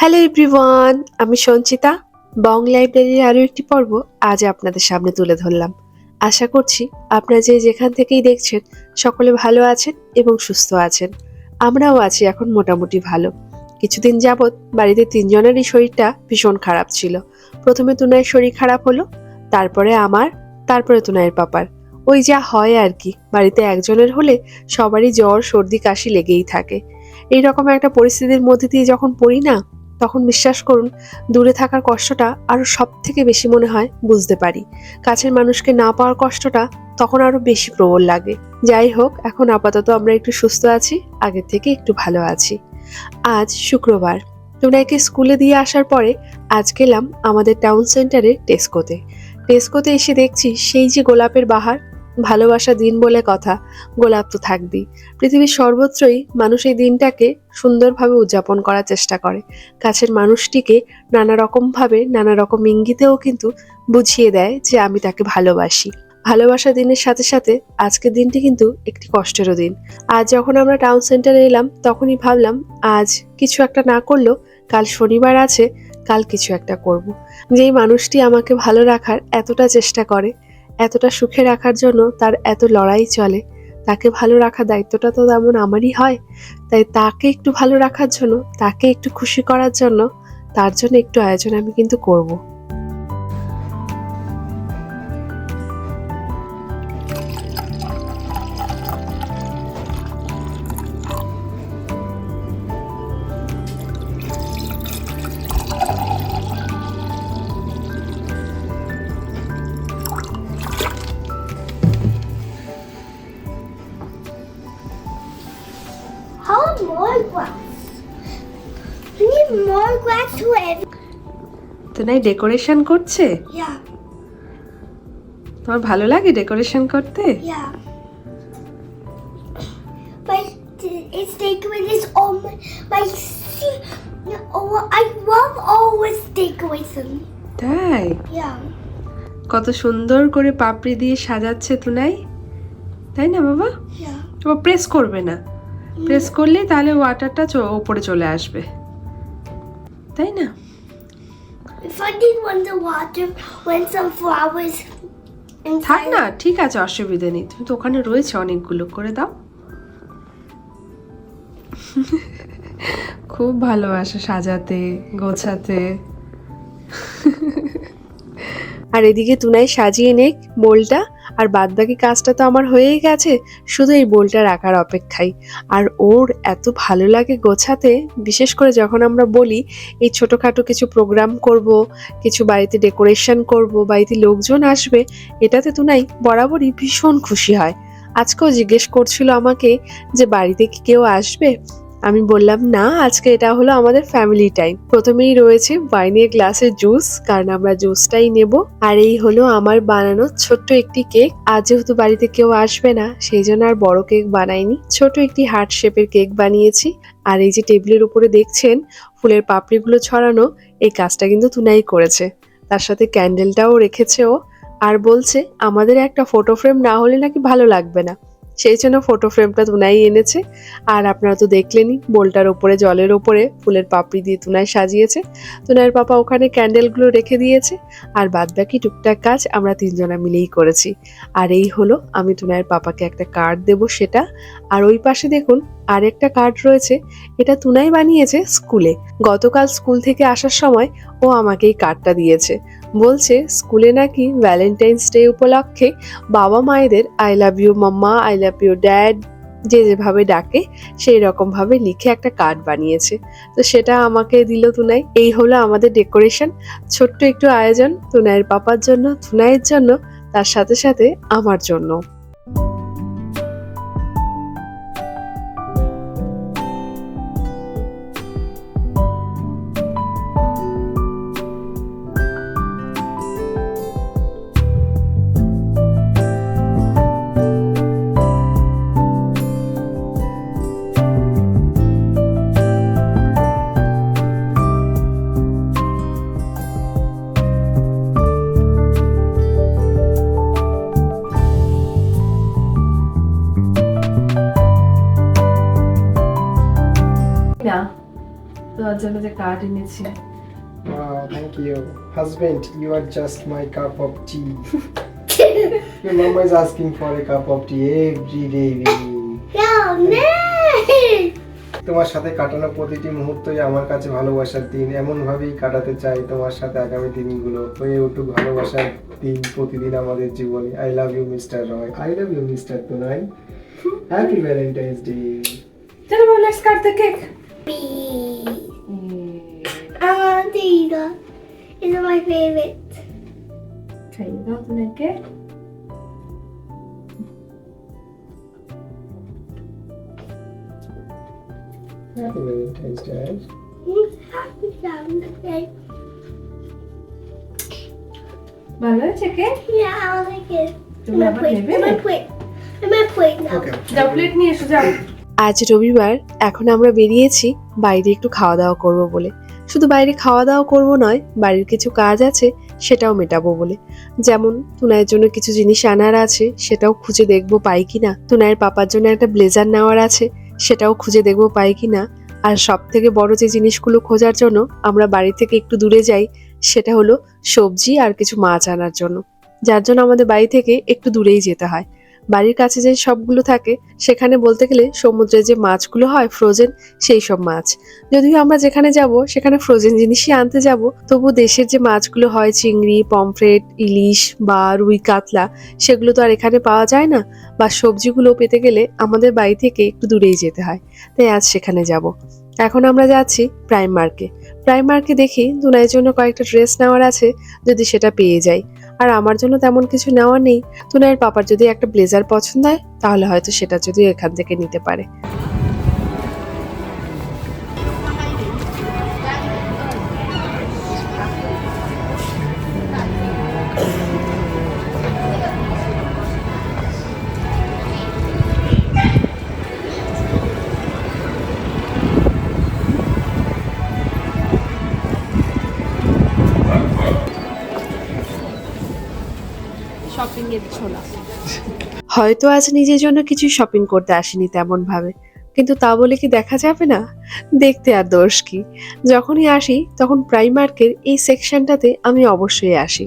Hello everyone আমি সঞ্চিতা। বং লাইব্রেরির আরও একটি পর্ব আজ আপনাদের সামনে তুলে ধরলাম। আশা করছি আপনারা যে যেখান থেকেই দেখছেন, সকলে ভালো আছেন এবং সুস্থ আছেন। আমরাও আছি এখন মোটামুটি ভালো। কিছুদিন যাবৎ বাড়িতে তিনজনেরই শরীরটা ভীষণ খারাপ ছিল। প্রথমে তুনায়ের শরীর খারাপ হলো, তারপরে আমার, তারপরে তুনায়ের পাপার। ওই যা হয় আর কি, বাড়িতে একজনের হলে সবারই জ্বর, সর্দি, কাশি লেগেই থাকে। এই রকম একটা পরিস্থিতির মধ্যে দিয়ে যখন পড়ি না তখন বিশ্বাস করুন, দূরে থাকার কষ্টটা আরও সব থেকে বেশি মনে হয় বুঝতে পারি। কাছের মানুষকে না পাওয়ার কষ্টটা তখন আরও বেশি প্রবল লাগে। যাই হোক, এখন আপাতত আমরা একটু সুস্থ আছি, আগের থেকে একটু ভালো আছি। আজ শুক্রবার। টুনাইকে স্কুলে দিয়ে আসার পরে আজ গেলাম আমাদের টাউন সেন্টারের টেস্কোতে। টেস্কোতে এসে দেখছি সেই যে গোলাপের বাহার ভালোবাসা দিন বলে কথা, গোলাপ তো থাকবেই। পৃথিবীর সর্বত্রই মানুষ এই দিনটাকে সুন্দরভাবে উদযাপন করার চেষ্টা করে। কাছের মানুষটিকে নানা রকমভাবে নানা রকম ইঙ্গিতেও কিন্তু বুঝিয়ে দেয় যে আমি তাকে ভালোবাসি। ভালোবাসা দিনের সাথে সাথে আজকের দিনটি কিন্তু একটি কষ্টেরও দিন। আজ যখন আমরা টাউন সেন্টারে এলাম, তখনই ভাবলাম, আজ কিছু একটা না করলেও কাল শনিবার আছে, কাল কিছু একটা করব। যেই মানুষটি আমাকে ভালো রাখার এতটা চেষ্টা করে এতটা সুখে রাখার জন্য তার এত লড়াই চলে। তাকে ভালো রাখার দায়িত্বটা তো তেমন আমারই হয়। তাই তাকে একটু ভালো রাখার জন্য, তাকে একটু খুশি করার জন্য, তার জন্য একটু আয়োজন আমি কিন্তু করব। তো নাই ডেকোরেশন করছে তোমার ভালো লাগে ডেকোরেশন করতে? It's takeaway this my my. Oh, I love always decoration. তাই? কত সুন্দর করে পাপড়ি দিয়ে সাজাচ্ছে তুনাই। তাই না বাবা. এবার প্রেস করবে না। প্রেস করলে তাহলে ওয়াটারটা ওপরে চলে আসবে। তাই না? If I did want the water, when. থাক না, ঠিক আছে, অসুবিধা নেই। তুমি তো ওখানে রয়েছে অনেকগুলো, করে দাও। খুব ভালোবাসে সাজাতে, গোছাতে। আর এদিকে তুনাই সাজিয়ে নেক বোলটা আর বাদ বাকি কাজটা তো আমার হয়েই গেছে, শুধু এই বোলটা রাখার অপেক্ষাই আর ওর এত ভালো লাগে গোছাতে, বিশেষ করে যখন আমরা বলি, এই ছোটোখাটো কিছু প্রোগ্রাম করব, কিছু বাড়িতে ডেকোরেশন করব, বাড়িতে লোকজন আসবে, এটাতে তো নাই, বরাবরই ভীষণ খুশি হয়। আজকেও জিজ্ঞেস করছিল আমাকে যে বাড়িতে কি কেউ আসবে? আমি বললাম, না, আজকে এটা হলো আমাদের ফ্যামিলি টাইম প্রথমেই রয়েছে ওয়াইনের গ্লাসের জুস কারণ আমরা জুসটাই নেব। আর এই হলো আমার বানানো ছোট্ট একটি কেক আজ যেহেতু বাড়িতে কেউ আসবে না, সেই জন্য আর বড় কেক বানাইনি। ছোট একটি হার্ট শেপের কেক বানিয়েছি। আর এই যে টেবিলের উপরে দেখছেন, ফুলের পাপড়িগুলো ছড়ানো, এই কাজটা কিন্তু তুনাই করেছে। তার সাথে ক্যান্ডেলটাও রেখেছে ও। আর বলছে, আমাদের একটা ফটো ফ্রেম না হলে নাকি ভালো লাগবে না। সেই জন্য ফটো ফ্রেমটা তুনাই এনেছে। আর আপনারা তো দেখলেনই, বোলটার ওপরে, জলের ওপরে ফুলের পাপড়ি দিয়ে তুনায় সাজিয়েছে। তুনায়ের পাপা ওখানে ক্যান্ডেলগুলো রেখে দিয়েছে। আর বাদ বাকি টুকটাক কাজ আমরা তিনজনা মিলেই করেছি। আর এই হলো, আমি তুনায়ের পাপাকে একটা কার্ড দেব সেটা। আর ওই পাশে দেখুন, আরেকটা কার্ড রয়েছে। এটা তুনাই বানিয়েছে স্কুলে গতকাল স্কুল থেকে আসার সময় ও আমাকে এই কার্ডটা দিয়েছে। বলছে, স্কুলে নাকি ভ্যালেন্টাইন্স ডে উপলক্ষে বাবা মায়েদের I love you mumma I love you dad যে যেভাবে ডাকে, সেই রকমভাবে লিখে একটা কার্ড বানিয়েছে। তো সেটা আমাকে দিল তুনাই। এই হলো আমাদের ডেকোরেশন ছোট্ট একটু আয়োজন, তুনাইয়ের পাপার জন্য, তুনাইয়ের জন্য, তার সাথে সাথে আমার জন্য। তোর জন্য যে কার্ড এনেছি। Thank you. Husband, you are just my cup of tea. Your mama is asking for a cup of tea every day. No, no. তোমার সাথে কাটানো প্রতিটি মুহূর্তই আমার কাছে ভালোবাসার দিন। এমন ভাবেই কাটাতে চাই তোমার সাথে আগামী দিনগুলো। হয়ে উঠুক ভালোবাসার দিন প্রতিদিন আমাদের জীবনে। I love you mister Roy I love you mister তোনাই happy Valentine's day চলো let's cut the cake Ah, these are these are my favorite. খাইয়ে দাও তোমাকে happy Valentine's day Happy Valentine's ভালো হয়েছে cake Yeah, I like it. তুমি আবার. নেবে? Now. ওকে যাও প্লেট নিয়ে এসো যাও আজ রবিবার এখন আমরা বেরিয়েছি বাইরে একটু খাওয়া দাওয়া করব বলে শুধু বাইরে খাওয়া দাওয়া করব নয়, বাড়ির কিছু কাজ আছে, সেটাও মেটাবো বলে। যেমন তুনায়ের জন্য কিছু জিনিস আনার আছে, সেটাও খুঁজে দেখব পাই কি না। তুনায়ের পাপার জন্য একটা ব্লেজার নেওয়ার আছে, সেটাও খুঁজে দেখব পাই কিনা আর সব থেকে বড় যে জিনিসগুলো খোঁজার জন্য আমরা বাড়ি থেকে একটু দূরে যাই, সেটা হলো সবজি আর কিছু মাছ আনার জন্য। যার জন্য আমাদের বাড়ি থেকে একটু দূরেই যেতে হয়। বাড়ির কাছে যে সবগুলো থাকে, সেখানে বলতে গেলে সমুদ্রে যে মাছগুলো হয় ফ্রোজেন সেই সব মাছ। যদিও আমরা যেখানে যাব, সেখানে ফ্রোজেন জিনিসই আনতে যাব, তবু দেশের যে মাছগুলো হয়, চিংড়ি, পমফ্রেট, ইলিশ বা রুই কাতলা, সেগুলো তো আর এখানে পাওয়া যায় না বা সবজিগুলো পেতে গেলে আমাদের বাড়ি থেকে একটু দূরেই যেতে হয়। তাই আজ সেখানে যাব। এখন আমরা যাচ্ছি প্রাইম মার্কে। প্রাইম মার্কে দেখি দুনাইয়ের জন্য কয়েকটা ড্রেস নেওয়ার আছে, যদি সেটা পেয়ে যাই। আর আমার জন্য তেমন কিছু নেওয়া নেই। তুনাইয়ের পাপার যদি একটা ব্লেজার পছন্দ হয়, তাহলে হয়তো সেটা যদি এখান থেকে নিতে পারে। শপিং এর ছোলা। হয়তো আজ নিজের জন্য কিছু শপিং করতে আসিনি তেমন ভাবে কিন্তু তা বলে কি দেখা যাবে না? দেখতে আর দোষ কি? যখনই আসি, তখন প্রাইমার্কের এই সেকশনটাতে আমি অবশ্যই আসি।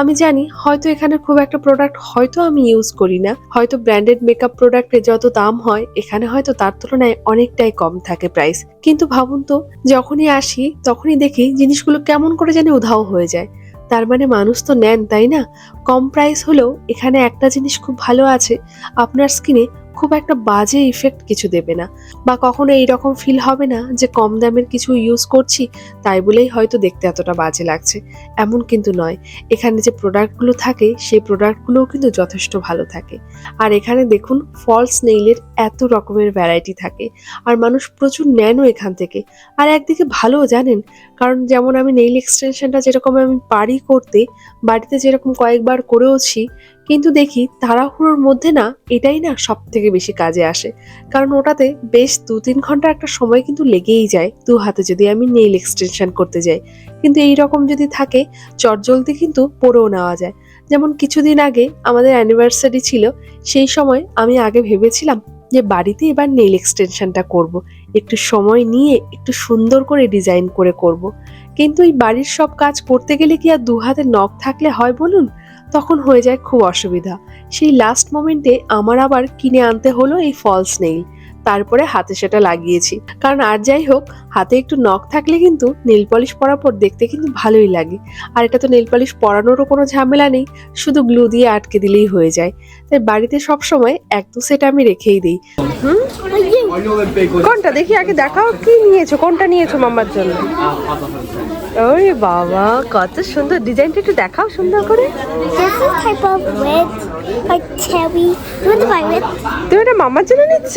আমি জানি হয়তো এখানে খুব একটা প্রোডাক্ট হয়তো আমি ইউজ করি না। হয়তো ব্র্যান্ডেড মেকআপ প্রোডাক্টের যত দাম হয়, এখানে হয়তো তার তুলনায় অনেকটাই কম থাকে প্রাইস কিন্তু ভাবুন তো, যখনই আসি, তখনই দেখি জিনিসগুলো কেমন করে জানি উধাও হয়ে যায়। তার মানে মানুষ তো নেন, তাই না? কম প্রাইস হলেও এখানে একটা জিনিস খুব ভালো আছে। আপনার স্কিনে খুব একটা বাজে ইফেক্ট কিছু দেবে না। বা কখনো এইরকম ফিল হবে না যে কম দামের কিছু ইউজ করছি, তাই বলেই হয়তো দেখতে এতটা বাজে লাগছে। এমন কিন্তু নয়। এখানে যে প্রোডাক্টগুলো থাকে, সেই প্রোডাক্টগুলোও কিন্তু যথেষ্ট ভালো থাকে। আর এখানে দেখুন ফলস নেইলের এত রকমের ভ্যারাইটি থাকে। আর মানুষ প্রচুর নেনও এখান থেকে। আর একদিকে ভালোও জানেন, কারণ যেমন আমি নেইল এক্সটেনশনটা যেরকম আমি পারি করতে, বাড়িতে যেরকম কয়েকবার করেওছি কিন্তু দেখি তাড়াহুড়োর মধ্যে না এটাই না সব থেকে বেশি কাজে আসে কারণ ওটাতে বেশ দু তিন ঘণ্টা একটা সময় কিন্তু লেগেই যায়, দু হাতে যদি আমি নেইল এক্সটেনশন করতে যাই কিন্তু এই রকম যদি থাকে, চটজলদি কিন্তু পরেও নেওয়া যায় যেমন কিছুদিন আগে আমাদের অ্যানিভার্সারি ছিল, সেই সময় আমি আগে ভেবেছিলাম যে বাড়িতে এবার নেইল এক্সটেনশনটা করব। একটু সময় নিয়ে একটু সুন্দর করে ডিজাইন করে করব। কিন্তু এই বাড়ির সব কাজ করতে গেলে কি আর দু হাতে নখ থাকলে হয় বলুন তখন হয়ে যায় খুব অসুবিধা। সেই লাস্ট মোমেন্টে আমার আবার কিনে আনতে হলো এই ফলস নেই তারপরে হাতে সেটা লাগিয়েছি। কারণ আর যাই হোক হাতে একটু নখ থাকলে কিন্তু নেল পলিশ পরার পর দেখতে কিন্তু ভালোই লাগে। আর এটা তো নেল পলিশ পরানোরও কোনো ঝামেলা নেই শুধু গ্লু দিয়ে আটকে দিলেই হয়ে যায়। তাই বাড়িতে সব সময় এক দু সেট আমি রেখেই দিই। কোনটা? দেখি আগে দেখাও কি নিয়েছো? কোনটা নিয়েছো মাম্মার জন্য? ওরে বাবা কত সুন্দর ডিজাইনটা একটু দেখাও সুন্দর করে? তুমি এটা মাম্মার জন্য নিচ্ছ?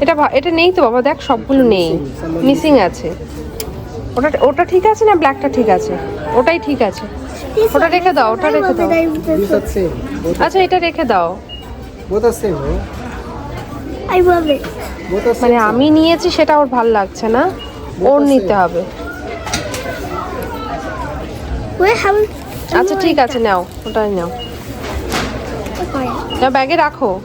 এটা ভা- এটা নেই তো বাবা দেখ সবগুলো নেই মিসিং আছে। ওটা ওটা ঠিক আছে না ব্ল্যাকটা ঠিক আছে? ওটাই ঠিক আছে। ওটা রেখে দাও, ওটা রেখে দাও। আচ্ছা এটা রেখে দাও. মানে আমি নিয়েছি সেটা ওর ভালো লাগছে না। ওর নিতে হবে। আচ্ছা ঠিক আছে নাও। ওটাই নাও। না ব্যাগে রাখো।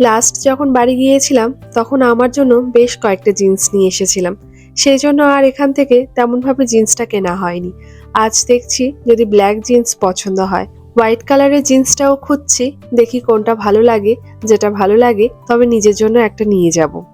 লাস্ট যখন বাড়ি গিয়েছিলাম, তখন আমার জন্য বেশ কয়েকটা জিন্স নিয়ে এসেছিলাম। সেই জন্য আর এখান থেকে তেমনভাবে জিন্সটা কেনা হয়নি। আজ দেখছি যদি ব্ল্যাক জিন্স পছন্দ হয়। হোয়াইট কালারের জিন্সটাও খুঁজছি, দেখি কোনটা ভালো লাগে। যেটা ভালো লাগে, তবে নিজের জন্য একটা নিয়ে যাব।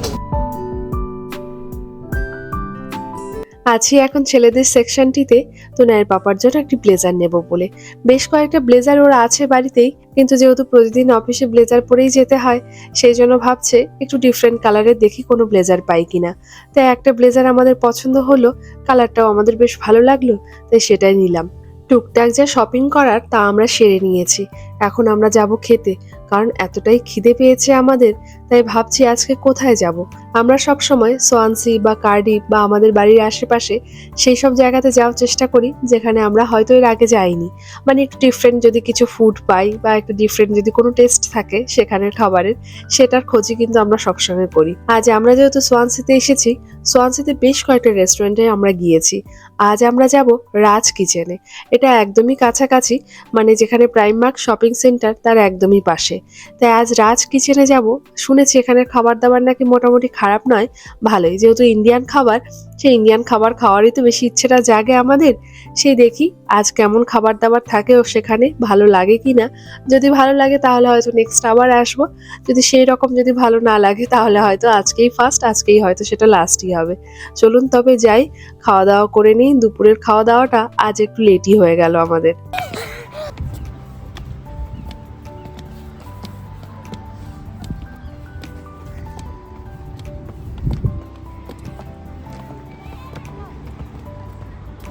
আছি এখন ছেলেদের সেকশনটিতে, তো নায়ের পাপার জন্য একটি ব্লেজার নেব বলে। বেশ কয়েকটা ব্লেজার ওরা আছে বাড়িতেই, কিন্তু যেহেতু প্রতিদিন অফিসে ব্লেজার পরেই যেতে হয়, সেই জন্য ভাবছে একটু ডিফারেন্ট কালারের দেখি কোনো ব্লেজার পাই কিনা। তাই একটা ব্লেজার আমাদের পছন্দ হলো কালারটাও আমাদের বেশ ভালো লাগল, তাই সেটাই নিলাম। টুকটাক যা শপিং করার তা আমরা সেরে নিয়েছি। এখন আমরা যাব খেতে, কারণ এতটাই খিদে পেয়েছে আমাদের, তাই ভাবছি আজকে কোথায় যাব? আমরা সব সময় সোয়ানসি বা কার্ডিফ বা আমাদের বাড়ির আশেপাশে সেই সব জায়গাতে যাওয়ার চেষ্টা করি, যেখানে আমরা হয়তো এর আগে যাইনি। মানে একটু ডিফারেন্ট যদি কিছু ফুড পাই বা একটু ডিফারেন্ট যদি কোনো টেস্ট থাকে সেখানের খাবারের, সেটার খোঁজই কিন্তু আমরা সবসময় করি। আজ আমরা যেহেতু সোয়ানসিতে এসেছি, সোয়ানসিতে বেশ কয়েকটা রেস্টুরেন্টে আমরা গিয়েছি। আজ আমরা যাব রাজ কিচেনে এটা একদমই কাছাকাছি মানে যেখানে প্রাইমার্ক শপিং সেন্টার তার একদমই পাশে। তাই আজ রাজ কিচেনে যাব, শুনেছি এখানের খাবার দাবার নাকি মোটামুটি খারাপ নয়, ভালোই। যেহেতু ইন্ডিয়ান খাবার, সেই ইন্ডিয়ান খাবার খাওয়ারই তো বেশি ইচ্ছেটা জাগে আমাদের। সেই দেখি আজ কেমন খাবার দাবার থাকে ও সেখানে, ভালো লাগে কি না যদি ভালো লাগে তাহলে হয়তো নেক্সট আবার আসব। যদি সেই রকম যদি ভালো না লাগে তাহলে হয়তো আজকেই ফার্স্ট আজকেই হয়তো সেটা লাস্টই হবে। চলুন তবে যাই খাওয়া দাওয়া করে নিই। দুপুরের খাওয়া দাওয়াটা আজ একটু লেটই হয়ে গেল আমাদের।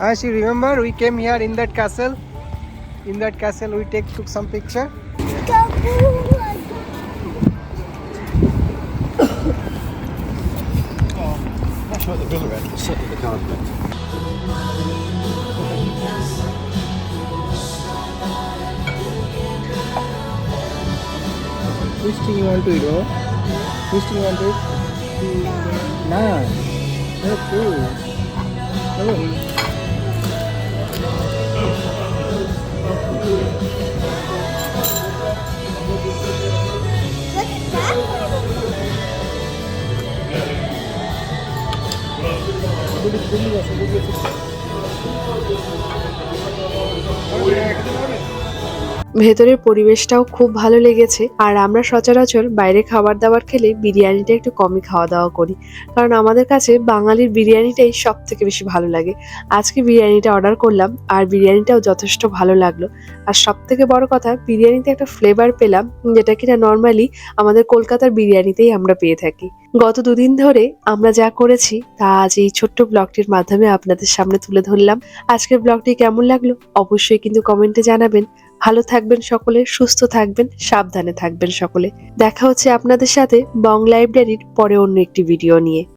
As you remember, we came here in that castle. In that castle, we take took some picture. Which thing you want to eat, bro? Which thing you want to eat? Nah. No food. No. ভেতরের পরিবেশটাও খুব ভালো লেগেছে। আর আমরা সচরাচর বাইরে খাবার দাবার খেলে বিরিয়ানিটা একটু কমই খাওয়া দাওয়া করি। কারণ আমাদের কাছে বাঙালির বিরিয়ানিটাই সব থেকে বেশি ভালো লাগে। আজকে বিরিয়ানিটা অর্ডার করলাম আর বিরিয়ানিটাও যথেষ্ট ভালো লাগল। আর সব থেকে বড় কথা, বিরিয়ানিতে একটা ফ্লেভার পেলাম যেটা কিনা নর্মালি আমাদের কলকাতার বিরিয়ানিতেই আমরা পেয়ে থাকি। গত দুদিন ধরে আমরা যা করেছি তা আজ এই ছোট্ট ব্লগটির মাধ্যমে আপনাদের সামনে তুলে ধরলাম। আজকের ব্লগটি কেমন লাগল অবশ্যই কিন্তু কমেন্টে জানাবেন। ভালো থাকবেন সকলে, সুস্থ থাকবেন, সাবধানে থাকবেন সকলে। দেখা হচ্ছে আপনাদের সাথে বং লাইব্রেরির পরে অন্য একটি ভিডিও নিয়ে।